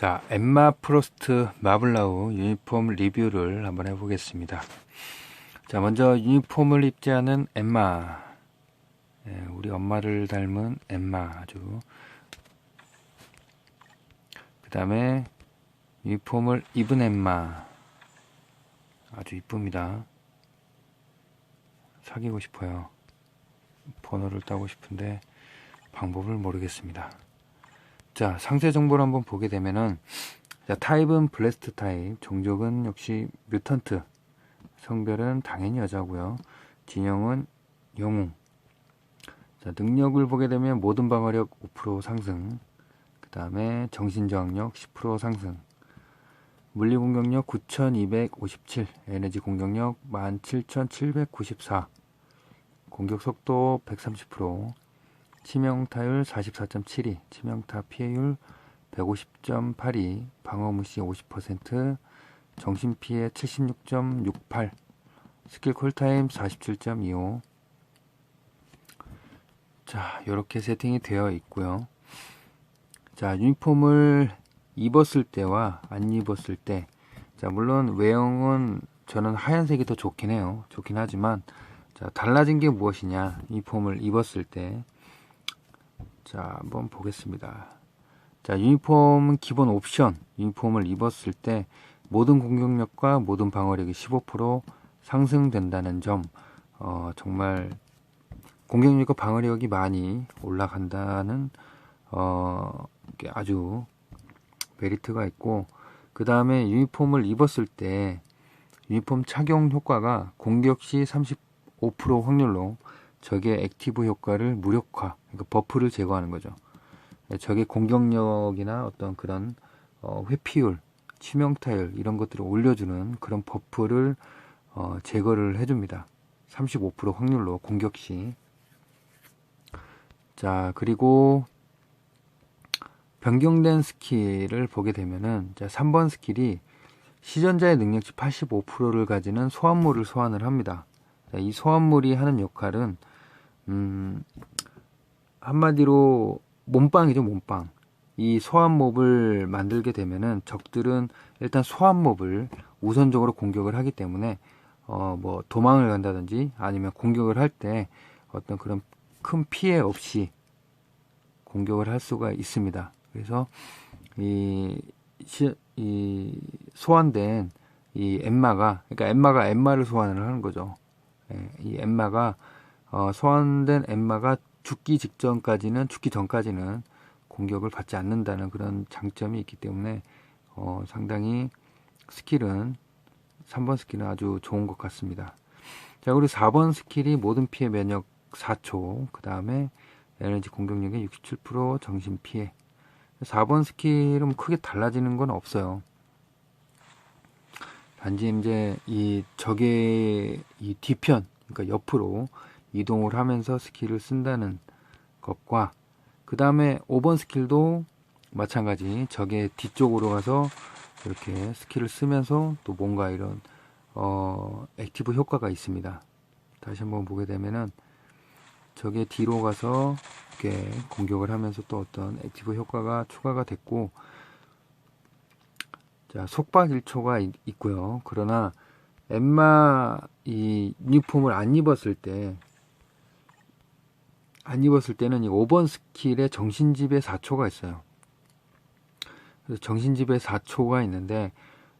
자, 엠마 프로스트 마블라우 유니폼 리뷰를 한번 해보겠습니다. 자, 먼저 유니폼을 입지 않은 엠마. 예, 우리 엄마를 닮은 엠마 아주. 그 다음에 유니폼을 입은 엠마. 아주 이쁩니다. 사귀고 싶어요. 번호를 따고 싶은데 방법을 모르겠습니다. 자, 상세 정보를 한번 보게 되면은 자, 타입은 블레스트 타입, 종족은 역시 뮤턴트, 성별은 당연히 여자고요. 진영은 영웅. 자, 능력을 보게 되면 모든 방어력 5% 상승. 그 다음에 정신 저항력 10% 상승. 물리 공격력 9257, 에너지 공격력 17794, 공격 속도 130%, 치명타율 44.72, 치명타 피해율 150.82, 방어 무시 50%, 정신 피해 76.68, 스킬 콜타임 47.25. 자, 이렇게 세팅이 되어 있고요. 자, 유니폼을 입었을 때와 안 입었을 때, 자, 물론 외형은 저는 하얀색이 더 좋긴 해요. 좋긴 하지만, 자, 달라진 게 무엇이냐, 유니폼을 입었을 때, 자, 한번 보겠습니다. 자, 유니폼은 기본 옵션. 유니폼을 입었을 때 모든 공격력과 모든 방어력이 15% 상승된다는 점, 어, 정말 공격력과 방어력이 많이 올라간다는, 어, 아주 메리트가 있고, 그 다음에 유니폼을 입었을 때 유니폼 착용 효과가 공격 시 35% 확률로 적의 액티브 효과를 무력화, 그러니까 버프를 제거하는 거죠. 적의 공격력이나 어떤 그런 어, 회피율, 치명타율 이런 것들을 올려주는 그런 버프를 어, 제거를 해줍니다. 35% 확률로 공격 시. 자 그리고 변경된 스킬을 보게 되면은 자 3번 스킬이 시전자의 능력치 85%를 가지는 소환물을 소환을 합니다. 자, 이 소환물이 하는 역할은 음, 한마디로 몸빵이죠, 몸빵. 이 소환몹을 만들게 되면은 적들은 일단 소환몹을 우선적으로 공격을 하기 때문에 어, 뭐 도망을 간다든지 아니면 공격을 할 때 어떤 그런 큰 피해 없이 공격을 할 수가 있습니다. 그래서 이, 시, 이 소환된 이 엠마가 그러니까 엠마가 엠마를 소환을 하는 거죠. 예, 이 엠마가 어, 소환된 엠마가 죽기 직전까지는 죽기 전까지는 공격을 받지 않는다는 그런 장점이 있기 때문에 어, 상당히 스킬은 3번 스킬은 아주 좋은 것 같습니다. 자 그리고 4번 스킬이 모든 피해 면역 4초 그 다음에 에너지 공격력의 67% 정신 피해 4번 스킬은 크게 달라지는 건 없어요. 단지 이제 이 적의 이 뒤편 그러니까 옆으로 이동을 하면서 스킬을 쓴다는 것과 그 다음에 5번 스킬도 마찬가지 적의 뒤쪽으로 가서 이렇게 스킬을 쓰면서 또 뭔가 이런 어 액티브 효과가 있습니다. 다시 한번 보게 되면은 적의 뒤로 가서 이렇게 공격을 하면서 또 어떤 액티브 효과가 추가가 됐고 자 속박 1초가 있고요. 그러나 엠마 이 유니폼을 안 입었을 때 안 입었을 때는 이 5번 스킬에 정신지배 4초가 있어요. 그래서 정신지배 4초가 있는데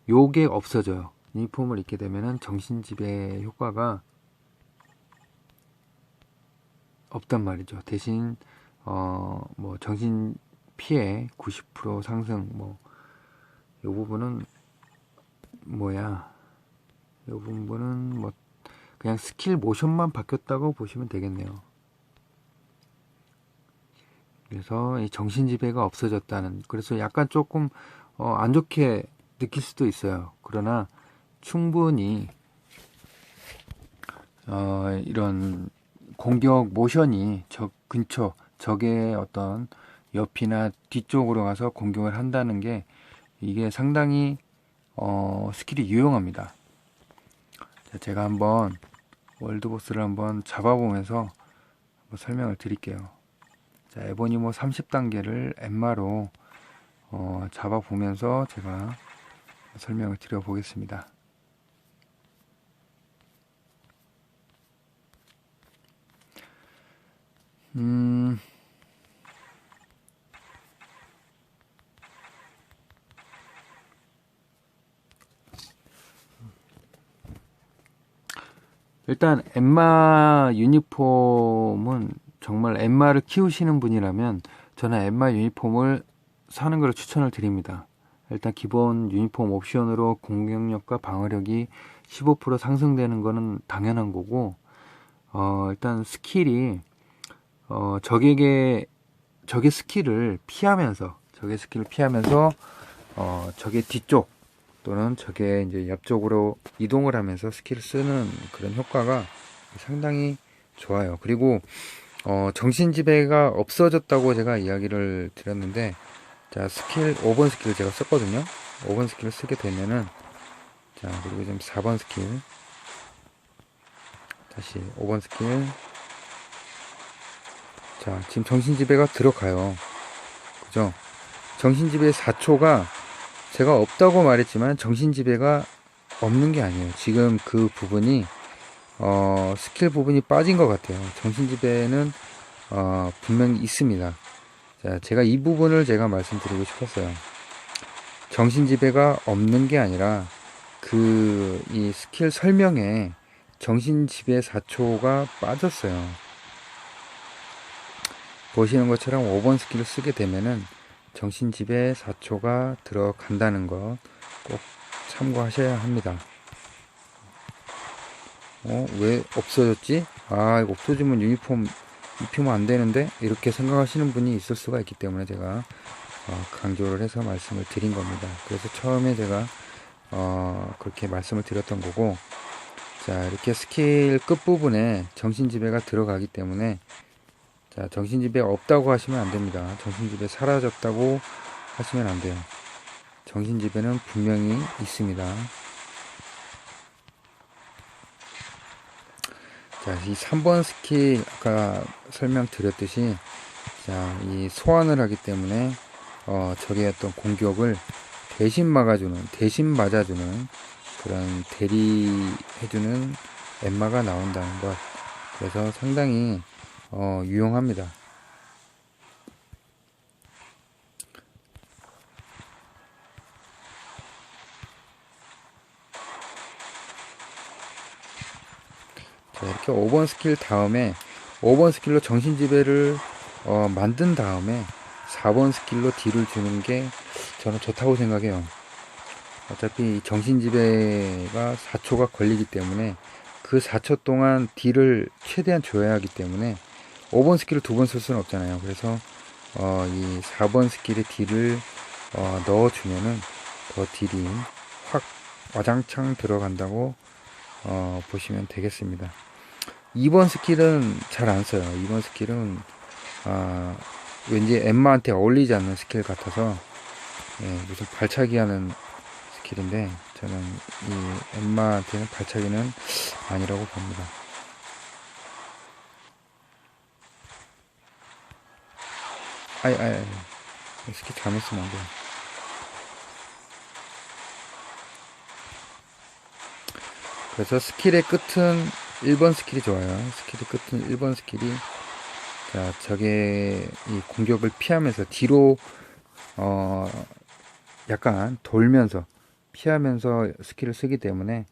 요게 없어져요. 유니폼을 입게 되면은 정신지배 효과가 없단 말이죠. 대신 어 뭐 정신 피해 90% 상승 뭐 요 부분은 뭐야? 요 부분은 뭐 그냥 스킬 모션만 바뀌었다고 보시면 되겠네요. 그래서 이 정신 지배가 없어졌다는 그래서 약간 조금 어, 안 좋게 느낄 수도 있어요. 그러나 충분히 어, 이런 공격 모션이 적 근처 적의 어떤 옆이나 뒤쪽으로 가서 공격을 한다는 게 이게 상당히 어, 스킬이 유용합니다. 자, 제가 한번 월드보스를 한번 잡아보면서 한번 설명을 드릴게요. 자, 에보니모 30단계를 엠마로 어, 잡아보면서 제가 설명을 드려보겠습니다. 음, 일단 엠마 유니폼은 정말 엠마를 키우시는 분이라면 저는 엠마 유니폼을 사는 걸 추천을 드립니다. 일단 기본 유니폼 옵션으로 공격력과 방어력이 15% 상승되는 거는 당연한 거고 어 일단 스킬이 어 적에게 적의 스킬을 피하면서 적의 스킬을 피하면서 어 적의 뒤쪽 또는 적의 이제 옆쪽으로 이동을 하면서 스킬을 쓰는 그런 효과가 상당히 좋아요. 그리고 어, 정신 지배가 없어졌다고 제가 이야기를 드렸는데 자 스킬 5번 스킬을 제가 썼거든요. 5번 스킬을 쓰게 되면은 자 그리고 지금 4번 스킬 다시 5번 스킬 자 지금 정신 지배가 들어가요. 그죠? 정신 지배 4초가 제가 없다고 말했지만 정신 지배가 없는 게 아니에요. 지금 그 부분이 어, 스킬 부분이 빠진 것 같아요. 정신 지배는 어, 분명히 있습니다. 자, 제가 이 부분을 제가 말씀드리고 싶었어요. 정신 지배가 없는 게 아니라 그 이 스킬 설명에 정신 지배 4초가 빠졌어요. 보시는 것처럼 5번 스킬을 쓰게 되면은 정신 지배 4초가 들어간다는 것 꼭 참고하셔야 합니다. 어, 왜 없어졌지? 아, 이거 없어지면 유니폼 입히면 안 되는데? 이렇게 생각하시는 분이 있을 수가 있기 때문에 제가 어, 강조를 해서 말씀을 드린 겁니다. 그래서 처음에 제가 어, 그렇게 말씀을 드렸던 거고, 자, 이렇게 스킬 끝부분에 정신지배가 들어가기 때문에, 자, 정신지배 없다고 하시면 안 됩니다. 정신지배 사라졌다고 하시면 안 돼요. 정신지배는 분명히 있습니다. 자, 이 3번 스킬 아까 설명드렸듯이 자, 이 소환을 하기 때문에 어, 적의 어떤 공격을 대신 막아주는, 대신 맞아주는 그런 대리해주는 엠마가 나온다는 것. 그래서 상당히 어, 유용합니다. 자, 이렇게 5번 스킬 다음에 5번 스킬로 정신 지배를 어, 만든 다음에 4번 스킬로 딜을 주는 게 저는 좋다고 생각해요. 어차피 정신 지배가 4초가 걸리기 때문에 그 4초 동안 딜을 최대한 줘야 하기 때문에 5번 스킬을 두 번 쓸 수는 없잖아요. 그래서 어, 이 4번 스킬에 딜을 어, 넣어주면은 더 딜이 확 와장창 들어간다고 어, 보시면 되겠습니다. 2번 스킬은 잘 안 써요. 2번 스킬은 아, 왠지 엠마한테 어울리지 않는 스킬 같아서 예, 무슨 발차기 하는 스킬인데 저는 이 엠마한테는 발차기는 아니라고 봅니다. 아이 아이 아이 스킬 잘못 쓰면 안 돼요. 그래서 스킬의 끝은 1번 스킬이 좋아요. 스킬의 끝은 1번 스킬이 자 적의 이 공격을 피하면서 뒤로 어 약간 돌면서 피하면서 스킬을 쓰기 때문에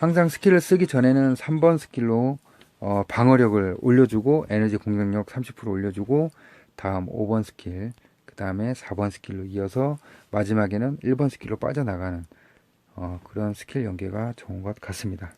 항상 스킬을 쓰기 전에는 3번 스킬로 어 방어력을 올려주고 에너지 공격력 30% 올려주고 다음 5번 스킬 그 다음에 4번 스킬로 이어서 마지막에는 1번 스킬로 빠져나가는 어, 그런 스킬 연계가 좋은 것 같습니다.